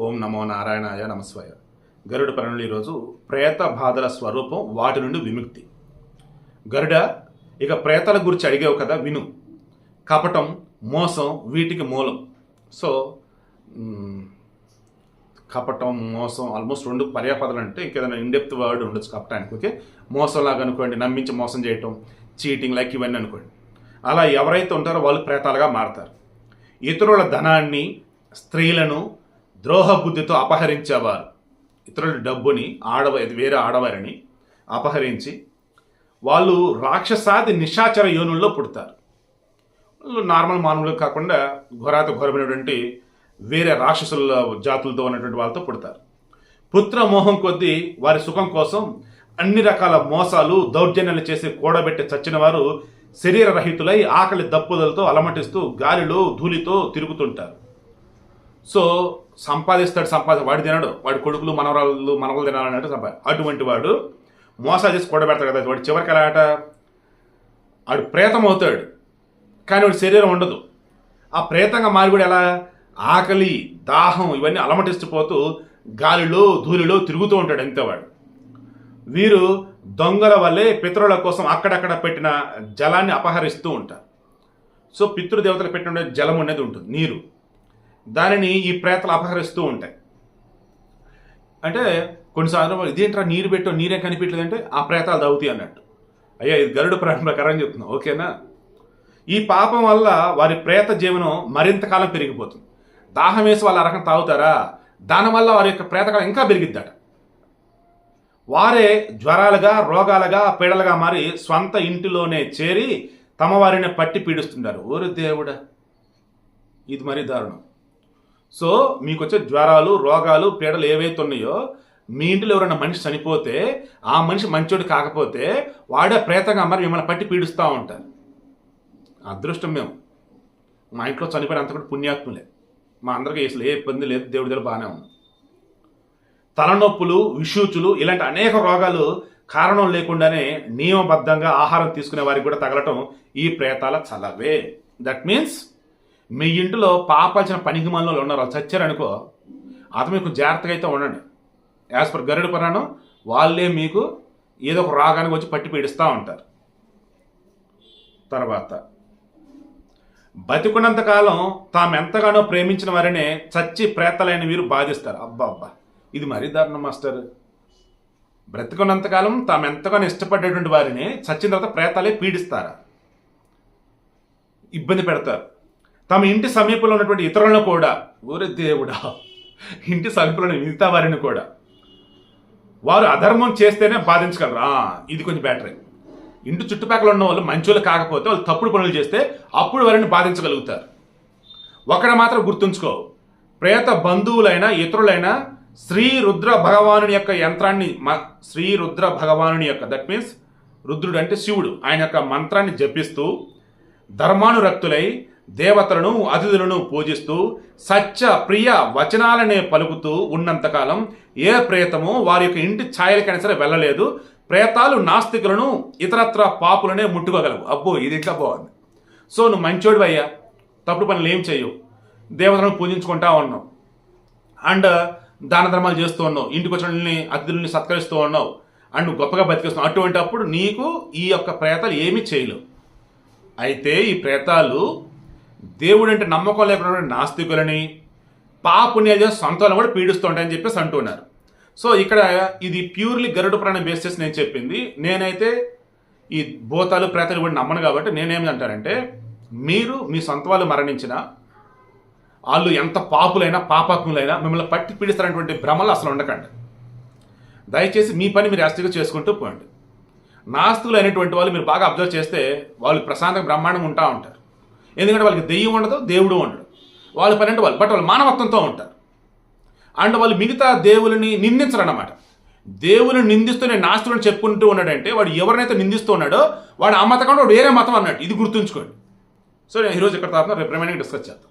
ఓం నమో నారాయణాయ నమస్వాయ. గరుడ పరణులు ఈరోజు ప్రేత బాధల స్వరూపం వాటి నుండి విముక్తి. గరుడ ఇక ప్రేతల గురించి అడిగావు కదా విను. కపటం మోసం వీటికి మూలం. సో కపటం మోసం ఆల్మోస్ట్ రెండు పర్యాపదాలు అంటే ఇంకేదైనా ఇండెప్త్ వర్డ్ ఉండొచ్చు కపటానికి ఓకే? మోసం లాగా అనుకోండి నమ్మించి మోసం చేయటం చీటింగ్ లైక్ ఇవన్నీ అనుకోండి. అలా ఎవరైతే ఉంటారో వాళ్ళు ప్రేతాలుగా మారతారు. ఇతరుల ధనాన్ని స్త్రీలను ద్రోహ బుద్ధితో అపహరించేవారు. ఇతరుల డబ్బుని ఆడవ వేరే ఆడవారిని అపహరించి వాళ్ళు రాక్షసాది నిశాచర యోనుల్లో పుడతారు. వాళ్ళు నార్మల్ మానవులు కాకుండా ఘోరాత ఘోరమైనటువంటి వేరే రాక్షసుల జాతులతో ఉన్నటువంటి వాళ్ళతో పుడతారు. పుత్ర మోహం కొద్దీ వారి సుఖం కోసం అన్ని రకాల మోసాలు దౌర్జన్యాలు చేసి కూడబెట్టి చచ్చిన వారు శరీర రహితులై ఆకలి దప్పుదలతో అలమటిస్తూ గాలిలో ధూళితో తిరుగుతుంటారు. సో సంపాదిస్తాడు సంపాది వాడు తినడు. వాడి కొడుకులు మనవరాళ్ళు మనవలు తినాలన్నట్టు సంపా అటువంటి వాడు మోసాలు చేసి కూడబెడతాడు కదా వాడు చివరికి ఎలా ఆట? వాడు ప్రేతం అవుతాడు. కానీ వాడి శరీరం ఉండదు. ఆ ప్రేతంగా మారి కూడా ఎలా? ఆకలి దాహం ఇవన్నీ అలమటిస్తుపోతూ గాలిలో ధూళిలో తిరుగుతూ ఉంటాడు అంతేవాడు వీరు దొంగల వల్లే పితరుల కోసం అక్కడక్కడ పెట్టిన జలాన్ని అపహరిస్తూ ఉంటారు. సో పితృదేవతలు పెట్టిన జలం అనేది ఉంటుంది నీరు. దానిని ఈ ప్రేతలు అపహరిస్తూ ఉంటాయి. అంటే కొన్నిసార్లు ఇదేంట్రా నీరు పెట్టో నీరే కనిపించలేదు అంటే ఆ ప్రేతాలు దవుతాయి అన్నట్టు. అయ్యా ఇది గరుడు ప్రాణం ప్రకారం చెప్తున్నా ఓకేనా? ఈ పాపం వల్ల వారి ప్రేత జీవనం మరింత కాలం పెరిగిపోతుంది. దాహం వేసి వాళ్ళు అరకం తాగుతారా? దానివల్ల వారి యొక్క ప్రేతకాలం ఇంకా పెరిగిద్దట. వారే జ్వరాలుగా రోగాలుగా పీడలుగా మారి స్వంత ఇంటిలోనే చేరి తమ వారిని పట్టి పీడిస్తుంటారు. ఓరు దేవుడా ఇది మరీ దారుణం. సో మీకు వచ్చే జ్వరాలు రోగాలు పీడలు ఏవైతే ఉన్నాయో మీ ఇంట్లో ఎవరైనా మనిషి చనిపోతే ఆ మనిషి మంచోడు కాకపోతే వాడే ప్రేతంగా మరి మిమ్మల్ని పట్టి పీడిస్తూ ఉంటారు. అదృష్టం మేము. మా ఇంట్లో చనిపోయిన అంత కూడా పుణ్యాత్ములే. మా అందరికీ అసలు ఏ ఇబ్బంది లేదు దేవుడి దగ్గర బాగానే ఉంది తలనొప్పులు విషూచులు ఇలాంటి అనేక రోగాలు కారణం లేకుండానే నియమబద్ధంగా ఆహారం తీసుకునే వారికి కూడా తగలటం ఈ ప్రేతాల చలవే. దట్ మీన్స్ మీ ఇంటిలో పాపాల్సిన పనికి మనలో ఉన్నారు? చచ్చారనుకో అతను మీకు జాగ్రత్తగా అయితే ఉండండి. యాజ్ పర్ గరుడు పురాణం వాళ్ళే మీకు ఏదో ఒక రాగానికి వచ్చి పట్టి పీడిస్తూ ఉంటారు. తర్వాత బతికున్నంతకాలం తాము ఎంతగానో ప్రేమించిన వారినే చచ్చి ప్రేతలైన వీరు బాధిస్తారు. అబ్బా అబ్బా ఇది మరీ దారుణం మాస్టర్. బ్రతికున్నంతకాలం తాము ఎంతగానో ఇష్టపడేటువంటి వారిని చచ్చిన తర్వాత ప్రేతాలే పీడిస్తారా? ఇబ్బంది పెడతారు. తమ ఇంటి సమీపంలో ఉన్నటువంటి ఇతరులను కూడా ఊరే దేవుడా ఇంటి సమీపంలో మిగతా వారిని కూడా వారు అధర్మం చేస్తేనే బాధించగలరు? ఇది కొంచెం బెటరే ఇంటి చుట్టుపక్కల ఉన్న వాళ్ళు మంచోళ్ళు కాకపోతే వాళ్ళు తప్పుడు పనులు చేస్తే అప్పుడు వారిని బాధించగలుగుతారు. ఒకడ మాత్రం గుర్తుంచుకో. ప్రేత బంధువులైన ఇతరులైన శ్రీ రుద్ర భగవానుని యొక్క యంత్రాన్ని మ- శ్రీ రుద్ర భగవానుని యొక్క దట్ మీన్స్ రుద్రుడు అంటే శివుడు ఆయన యొక్క మంత్రాన్ని జపిస్తూ ధర్మానురక్తులై దేవతలను అతిథులను పూజిస్తూ సత్య ప్రియ వచనాలనే పలుకుతూ ఉన్నంతకాలం ఏ ప్రేతమో వారి యొక్క ఇంటి ఛాయలకైనా సరే వెళ్ళలేదు. ప్రేతాలు నాస్తికులను ఇతరత్ర పాపులనే ముట్టుకోగలవు. అబ్బో ఇది ఇంకా బాగుంది. సో నువ్వు మంచోడు అయ్యా. తప్పుడు పనులు ఏం చేయవు దేవతలను పూజించుకుంటా ఉన్నావు. అండ్ దాన ధర్మాలు చేస్తూ ఉన్నావు. ఇంటికి వచ్చిన అతిథుల్ని సత్కరిస్తూ ఉన్నావు. అండ్ నువ్వు గొప్పగా బతికిస్తున్నావు. అటువంటి అప్పుడు నీకు ఈ యొక్క ప్రేతాలు ఏమీ చేయలేవు. అయితే ఈ ప్రేతాలు దేవుడు అంటే నమ్మకం లేకుండా నాస్తికులని పాపుణ్యాలు చేసి కూడా పీడిస్తుంటాయని చెప్పేసి అంటున్నారు. సో ఇక్కడ ఇది ప్యూర్లీ గరుడు ప్రాణం బేస్ చేసి నేను చెప్పింది. నేనైతే ఈ భూతాలు ప్రేతలు కూడా నమ్మను కాబట్టి నేనేమి అంటానంటే మీరు మీ సొంత వాళ్ళు మరణించిన వాళ్ళు ఎంత పాపులైనా పాపాత్ములైనా మిమ్మల్ని పట్టి పీడిస్తారనేటువంటి భ్రమలు అసలు ఉండకండి. దయచేసి మీ పని మీరు యాస్తిగా చేసుకుంటూ పోండి. నాస్తులు అయినటువంటి వాళ్ళు మీరు బాగా అబ్జర్వ్ చేస్తే వాళ్ళు ప్రశాంతంగా బ్రహ్మాండంగా ఉంటా ఉంటారు. ఎందుకంటే వాళ్ళకి దెయ్యం ఉండదు దేవుడు ఉండడు. వాళ్ళు పని అంటే వాళ్ళు బట్ వాళ్ళు మానవత్వంతో ఉంటారు. అండ్ వాళ్ళు మిగతా దేవులని నిందించరు అన్నమాట దేవుని నిందిస్తూ నేను నాస్తులను చెప్పుకుంటూ ఉన్నాడంటే వాడు ఎవరినైతే నిందిస్తూ ఉన్నాడో వాడు ఆ మతం కంటే వాడు వేరే మతం అన్నట్టు ఇది గుర్తుంచుకోండి. సో నేను ఈరోజు ఇక్కడ తర్వాత రేపు రిమైనింగ్ డిస్కస్ చేద్దాం.